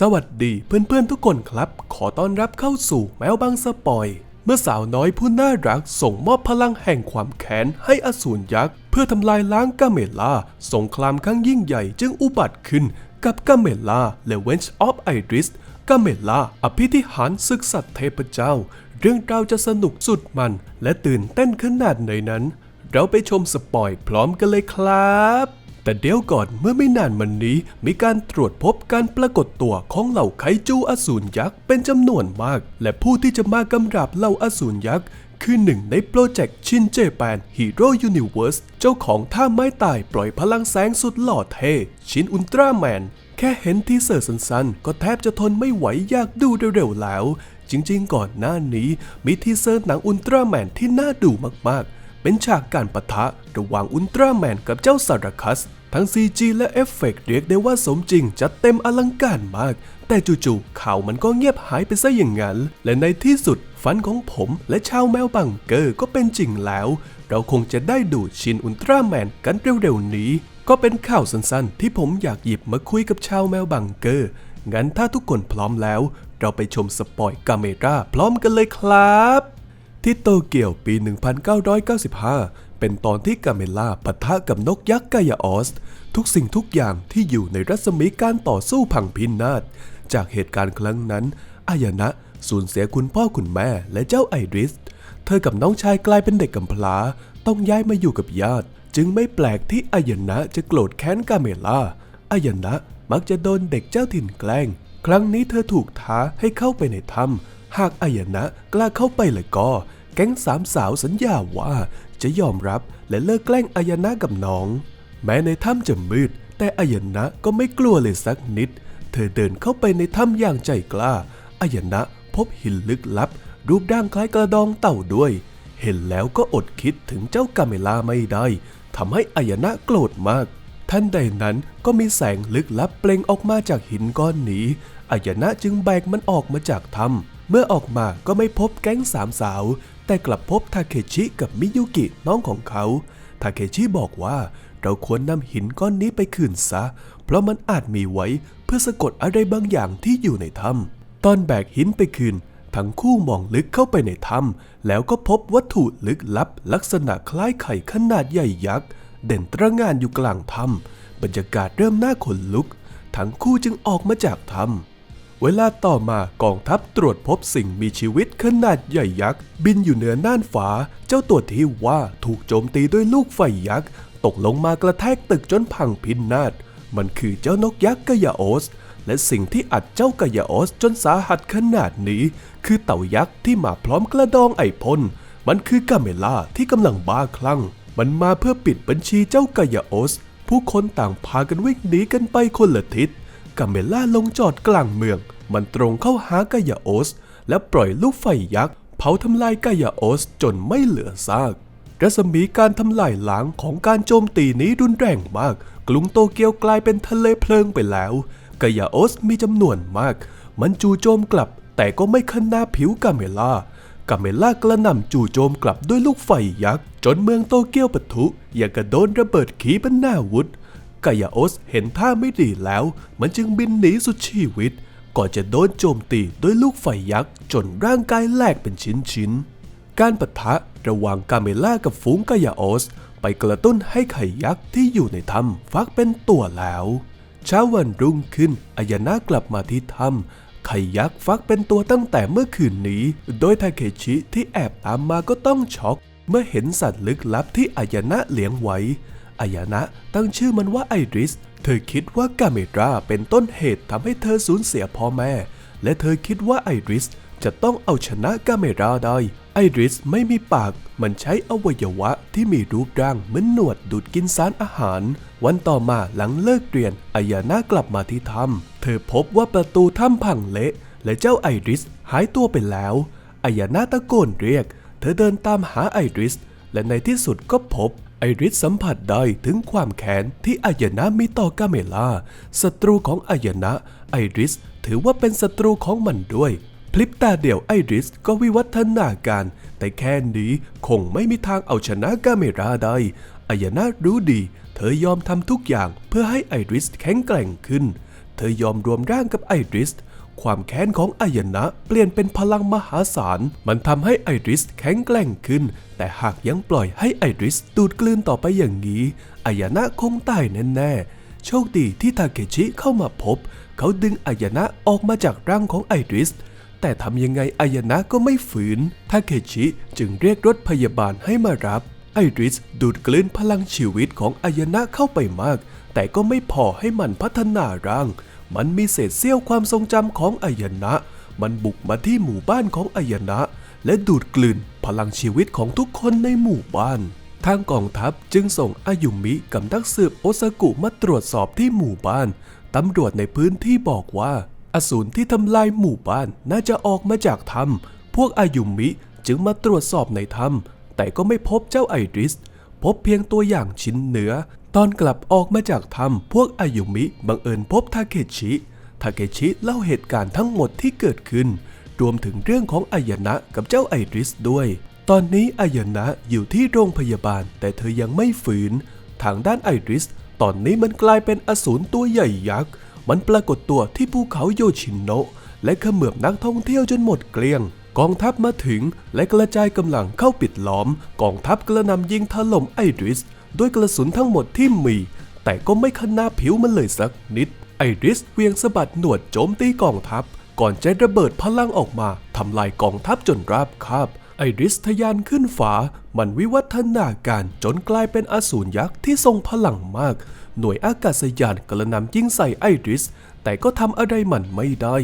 สวัสดีเพื่อนๆทุกคนครับ ขอต้อนรับเข้าสู่แมวบางสปอย เมื่อสาวน้อยผู้น่ารักส่งมอบพลังแห่งความแค้นให้อสูรยักษ์ เพื่อทำลายล้างกาเมล่าสงครามครั้งยิ่งใหญ่จึงอุบัติขึ้นกับกาเมล่าและเวนช์ออฟไอริสกาเมล่าอภิธิหารศึกสัตว์เทพเจ้า เรื่องราวจะสนุกสุดมัน และตื่นเต้นขนาดไหนนั้น เราไปชมสปอยพร้อมกันเลยครับ แต่เดี๋ยวก่อนเมื่อไม่นานมานี้ มีการตรวจพบการปรากฏตัวของเหล่าไคจูอสูรยักษ์เป็นจำนวนมาก และผู้ที่จะมากำราบเหล่าอสูรยักษ์คือหนึ่งในโปรเจกต์ชินเจแปนฮีโร่ยูนิเวิร์สเจ้าของท่าไม้ตายปล่อยพลังแสงสุดหล่อเท่ชินอุลตร้าแมน แค่เห็นทีเซอร์สั้นๆ ก็แทบจะทนไม่ไหวอยากดูเร็วๆแล้ว จริงๆ ก่อนหน้านี้ มีทีเซอร์หนังอุลตร้าแมนที่น่าดูมากๆ เป็นฉากการปะทะระหว่างอุลตร้าแมนกับเจ้าซาราคัส ทั้ง CG และเอฟเฟกต์เรียกได้ว่าสมจริงจัดเต็มอลังการมาก แต่จู่ๆข่าวมันก็เงียบหายไปซะอย่างนั้น และในที่สุดฝันของผมและชาวแมวบังเกอร์ก็เป็นจริงแล้ว เราคงจะได้ดูชินอุลตร้าแมนกันเร็วๆนี้ ก็เป็นข่าวสั้นๆ ที่ผมอยากหยิบมาคุยกับชาวแมวบังเกอร์งั้นถ้าทุกคนพร้อมแล้ว เราไปชมสปอยกาเมราพร้อมกันเลยครับ ที่โตเกียวปี 1995 เป็นตอนที่กาเมล่าปะทะกับนกยักษ์กายาออส ทุกสิ่งทุกอย่างที่อยู่ในรัศมีการต่อสู้พังพินาศ จากเหตุการณ์ครั้งนั้น อายนะสูญเสียคุณพ่อคุณแม่และเจ้าไอริส เธอกับน้องชายกลายเป็นเด็กกำพร้า ต้องย้ายมาอยู่กับญาติ จึงไม่แปลกที่อายนะจะโกรธแค้นกาเมล่า อายนะมักจะโดนเด็กเจ้าถิ่นแกล้ง ครั้งนี้เธอถูกท้าให้เข้าไปในถ้ำหากอายนะกล้าเข้าไปเลยก็ แก๊งสามสาวสัญญาว่าจะยอมรับและเลิกแกล้งอายนะกับน้อง แม้ในถ้ำจะมืด แต่อายนะก็ไม่กลัวเลยสักนิด เธอเดินเข้าไปในถ้ำอย่างใจกล้าอายนะพบหินลึกลับ รูปร่างคล้ายกระดองเต่าด้วย เห็นแล้วก็อดคิดถึงเจ้ากาเมลาไม่ได้ทำให้อายนะโกรธมากทันใดนั้นก็มีแสงลึกลับเปล่งออกมาจากหินก้อนนี้อายนะจึงแบกมันออกมาจากถ้ำ เมื่อออกมาก็ไม่พบแก๊งสามสาว แต่กลับพบทาเคชิกับมิยุกิน้องของเขาทาเคชิบอกว่าเราควรนำหินก้อนนี้ไปคืนซะ เพราะมันอาจมีไว้เพื่อสะกดอะไรบางอย่างที่อยู่ในถ้ำตอนแบกหินไปคืน ทั้งคู่มองลึกเข้าไปในถ้ำแล้วก็พบวัตถุลึกลับ ลักษณะคล้ายไข่ขนาดใหญ่ยักษ์เด่นตระงานอยู่กลางถ้ำบรรยากาศเริ่มน่าขนลุก ทั้งคู่จึงออกมาจากถ้ำ เวลาต่อมากองทัพตรวจพบสิ่งมีชีวิตขนาดใหญ่ยักษ์ บินอยู่เหนือน่านฟ้า เจ้าตัวที่ว่าถูกโจมตีด้วยลูกไฟยักษ์ ตกลงมากระแทกตึกจนพังพินาศ มันคือเจ้านกยักษ์กายาโอส และสิ่งที่อัดเจ้ากายาโอสจนสาหัสขนาดนี้ คือเต่ายักษ์ที่มาพร้อมกระดองไอพ่นมันคือกาเมล่าที่กำลังบ้าคลั่ง มันมาเพื่อปิดบัญชีเจ้ากายาโอส ผู้คนต่างพากันวิ่งหนีกันไปคนละทิศ กาเมล่าลงจอดกลางเมือง มันตรงเข้าหากายาโอส และปล่อยลูกไฟยักษ์เผาทำลายกายาโอสจนไม่เหลือซากรัศมีการทำลายล้างของการโจมตีนี้รุนแรงมาก กรุงโตเกียวกลายเป็นทะเลเพลิงไปแล้วกายาโอสมีจำนวนมาก มันจู่โจมกลับ แต่ก็ไม่ขึ้นหน้าผิวกาเมล่ากาเมล่ากระหน่ำจู่โจมกลับด้วยลูกไฟยักษ์ จนเมืองโตเกียวปะทุอย่างกระโดนระเบิดขีปนาวุธ กายาโอสเห็นท่าไม่ดีแล้ว มันจึงบินหนีสุดชีวิต ก่อนจะโดนโจมตีด้วยลูกไฟยักษ์จนร่างกายแหลกเป็นชิ้นๆ การปะทะระหว่างกาเมล่ากับฝูงกายาโอส ไปกระตุ้นให้ไข่ยักษ์ที่อยู่ในถ้ำฟักเป็นตัวแล้ว เช้าวันรุ่งขึ้นอายนากลับมาที่ถ้ำไข่ยักษ์ฟักเป็นตัวตั้งแต่เมื่อคืนนี้ โดยทาเคชิที่แอบตามมาก็ต้องช็อกเมื่อเห็นสัตว์ลึกลับที่อายนะเลี้ยงไว้ อายนะตั้งชื่อมันว่าไอริส เธอคิดว่ากาเมราเป็นต้นเหตุทำให้เธอสูญเสียพ่อแม่ และเธอคิดว่าไอริสจะต้องเอาชนะกาเมราได้ ไอริสไม่มีปาก มันใช้อวัยวะที่มีรูปร่างเหมือนหนวดดูดกินสารอาหาร วันต่อมาหลังเลิกเรียน อายานากลับมาที่ถ้ำเธอพบว่าประตูถ้ำพังเละ และเจ้าไอริสหายตัวไปแล้ว อายานาตะโกนเรียก เธอเดินตามหาไอริส และในที่สุดก็พบ ไอริสสัมผัสได้ถึงความแค้นที่อายนะมีต่อกาเมล่าศัตรูของอายนะ ไอริสถือว่าเป็นศัตรูของมันด้วย พลิบตาเดียวไอริสก็วิวัฒนาการ แต่แค่นี้คงไม่มีทางเอาชนะกาเมราได้อายนะรู้ดี เธอยอมทำทุกอย่างเพื่อให้ไอริสแข็งแกร่งขึ้น เธอยอมรวมร่างกับไอริส ความแค้นของอายนะ เปลี่ยนเป็นพลังมหาศาล มันทำให้ไอริสแข็งแกร่งขึ้น แต่หากยังปล่อยให้ไอริสดูดกลืนต่อไปอย่างนี้อายนะคงตายแน่ๆ โชคดีที่ทาเคชิเข้ามาพบ เขาดึงอายนะออกมาจากร่างของไอริส แต่ทำยังไงอายนะก็ไม่ฝืน ทาเคชิจึงเรียกรถพยาบาลให้มารับ ไอริสดูดกลืนพลังชีวิตของอายนะเข้าไปมาก แต่ก็ไม่พอให้มันพัฒนาร่าง มันมีเศษเสี้ยวความทรงจำของอายนะ มันบุกมาที่หมู่บ้านของอายนะ และดูดกลืนพลังชีวิตของทุกคนในหมู่บ้าน ทางกองทัพจึงส่งอายุมิกับนักสืบโอซากุมาตรวจสอบที่หมู่บ้าน ตำรวจในพื้นที่บอกว่า อสูรที่ทำลายหมู่บ้านน่าจะออกมาจากถ้ำพวกอายุมิจึงมาตรวจสอบในถ้ำแต่ก็ไม่พบเจ้าไอริส พบเพียงตัวอย่างชิ้นเนื้อ ตอนกลับออกมาจากถ้ำพวกอายุมิบังเอิญพบทาเคชิทาเคชิเล่าเหตุการณ์ทั้งหมดที่เกิดขึ้น รวมถึงเรื่องของอายนะกับเจ้าไอริสด้วย ตอนนี้อายนะอยู่ที่โรงพยาบาลแต่เธอยังไม่ฝืน ทางด้านไอริส ตอนนี้มันกลายเป็นอสูรตัวใหญ่ยักษ์ มันปรากฏตัวที่ภูเขาโยชินโนะและเขมือบนักท่องเที่ยวจนหมดเกลี้ยง กองทัพมาถึงและกระจายกำลังเข้าปิดล้อม กองทัพกระนำยิงถล่มไอริส ด้วยกระสุนทั้งหมดที่มี แต่ก็ไม่ขนาผิวมันเลยสักนิด ไอริสเวียงสะบัดหนวดโจมตีกองทัพ ก่อนจะระเบิดพลังออกมาทำลายกองทัพจนราบคาบ ไอริสทะยานขึ้นฟ้ามันวิวัฒนาการจนกลายเป็นอสูรยักษ์ที่ทรงพลังมาก หน่วยอากาศยานกระนำยิงใส่ไอริส แต่ก็ทำอะไรมันไม่ได้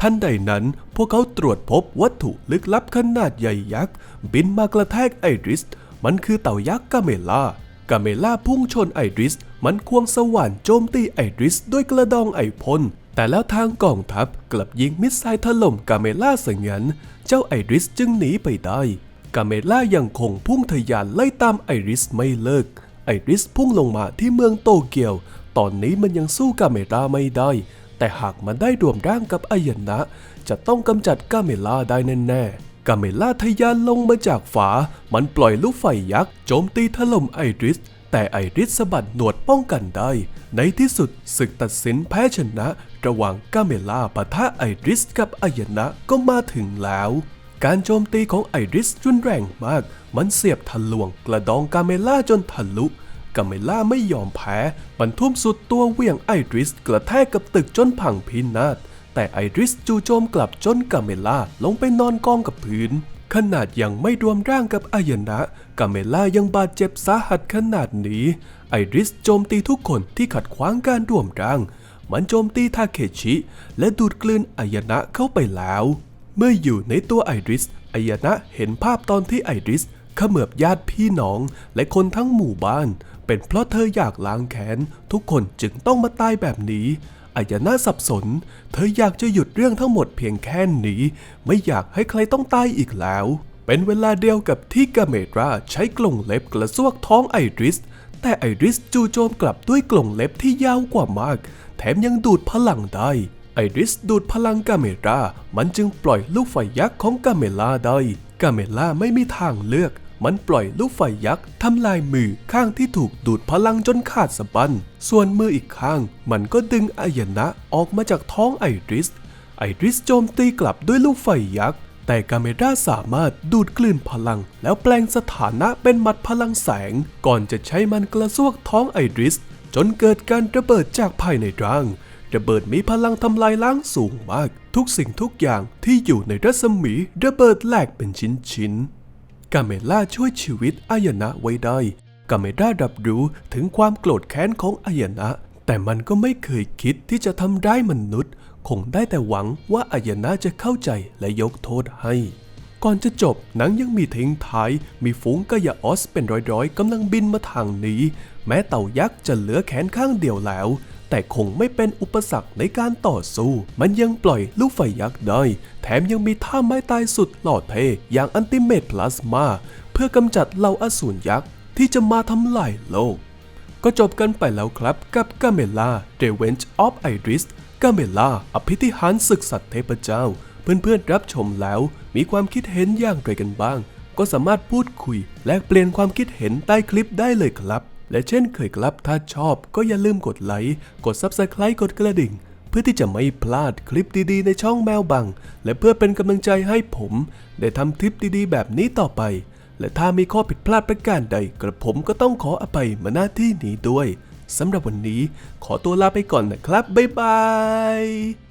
ทันใดนั้นพวกเขาตรวจพบวัตถุลึกลับขนาดใหญ่ยักษ์ บินมากระแทกไอริส มันคือเต่ายักษ์กาเมล่ากาเมล่าพุ่งชนไอริส มันควงสว่านโจมตีไอริส ด้วยกระดองไอพ่นแต่แล้วทางกองทัพกลับยิงมิสไซล์ถล่มกาเมล่าซะงั้นเจ้าไอริสจึงหนีไปได้กาเมล่ายังคงพุ่งทะยานไล่ตามไอริสไม่เลิก ไอริสพุ่งลงมาที่เมืองโตเกียว ตอนนี้มันยังสู้กาเมล่าไม่ได้ แต่หากมันได้รวมร่างกับอายนะ จะต้องกำจัดกาเมล่าได้แน่ๆ กาเมล่าทะยานลงมาจากฝา มันปล่อยลูกไฟยักษ์โจมตีถล่มไอริส แต่ไอริสสะบัดหนวดป้องกันได้ ในที่สุดศึกตัดสินแพ้ชนะ ระหว่างกาเมล่าปะทะไอริสกับอายนะก็มาถึงแล้วการโจมตีของไอริสรุนแรงมาก มันเสียบทะลวงกระดองกาเมล่าจนทะลุ กาเมล่าไม่ยอมแพ้มันทุ่มสุดตัวเหวี่ยงไอริส กระแทกกับตึกจนพังพินาศแต่ไอริสจู่โจมกลับจนกาเมล่าลงไปนอนกองกับพื้น ขนาดยังไม่รวมร่างกับอายนะกาเมล่ายังบาดเจ็บสาหัสขนาดนี้ ไอริสโจมตีทุกคนที่ขัดขวางการรวมร่าง มันโจมตีทาเคชิ และดูดกลืนอายนะเข้าไปแล้ว เมื่ออยู่ในตัวไอริสอายนะเห็นภาพตอนที่ไอริส ขมือบญาติพี่น้องและคนทั้งหมู่บ้าน เป็นเพราะเธออยากล้างแค้น ทุกคนจึงต้องมาตายแบบนี้อายนะสับสน เธออยากจะหยุดเรื่องทั้งหมดเพียงแค่นี้ ไม่อยากให้ใครต้องตายอีกแล้ว เป็นเวลาเดียวกับที่กาเมราใช้กลงเล็บกระซวกท้องไอริส แต่ไอริสจู่โจมกลับด้วยกลงเล็บที่ยาวกว่ามาก แถมยังดูดพลังได้ไอริสดูดพลังกาเมรา มันจึงปล่อยลูกไฟยักษ์ของกาเมล่าได้ กาเมล่าไม่มีทางเลือก มันปล่อยลูกไฟยักษ์ทำลายมือข้างที่ถูกดูดพลังจนขาดสะบัน ส่วนมืออีกข้าง มันก็ดึงอายนะออกมาจากท้องไอริส ไอริสโจมตีกลับด้วยลูกไฟยักษ์ แต่กาเมราสามารถดูดกลืนพลัง แล้วแปลงสถานะเป็นหมัดพลังแสง ก่อนจะใช้มันกระซวกท้องไอริส จนเกิดการระเบิดจากภายในร่างระเบิดมีพลังทำลายล้างสูงมาก ทุกสิ่งทุกอย่างที่อยู่ในรัศมีระเบิดแหลกเป็นชิ้นๆ กาเมล่าช่วยชีวิตอายนะไว้ได้ กาเมล่ารับรู้ถึงความโกรธแค้นของอายนะ แต่มันก็ไม่เคยคิดที่จะทำร้ายมนุษย์ คงได้แต่หวังว่าอายนะจะเข้าใจและยกโทษให้ ก่อนจะจบหนังยังมีทิ้งท้าย มีฝูงกะยะออสเป็นร้อยๆกำลังบินมาทางนี้ แม้เต่ายักษ์จะเหลือแขนข้างเดียวแล้ว แต่คงไม่เป็นอุปสรรคในการต่อสู้ มันยังปล่อยลูกไฟยักษ์ได้ แถมยังมีท่าไม้ตายสุดหล่อเท่อย่างอันติเมตพลาสมาเพื่อกำจัดเหล่าอสูรยักษ์ที่จะมาทำลายโลก ก็จบกันไปแล้วครับกับกาเมล่า Revenge of Iris กาเมล่าอภิธิหารศึกสัตว์เทพเจ้า เพื่อนๆรับชมแล้ว มีความคิดเห็นอย่างไรกันบ้าง ก็สามารถพูดคุย และเปลี่ยนความคิดเห็นใต้คลิปได้เลยครับ และเช่นเคยครับถ้าชอบก็อย่าลืมกดไลค์กด Subscribe กดกระดิ่ง เพื่อที่จะไม่พลาดคลิปดีๆ ในช่องแมวบัง และเพื่อเป็นกำลังใจให้ผม ได้ทำคลิปดีๆ แบบนี้ต่อไป และถ้ามีข้อผิดพลาดประการใด กระผมก็ต้องขออภัยมาหน้าที่นี้ด้วยสำหรับวันนี้ขอตัวลาไปก่อนนะครับบ๊ายบาย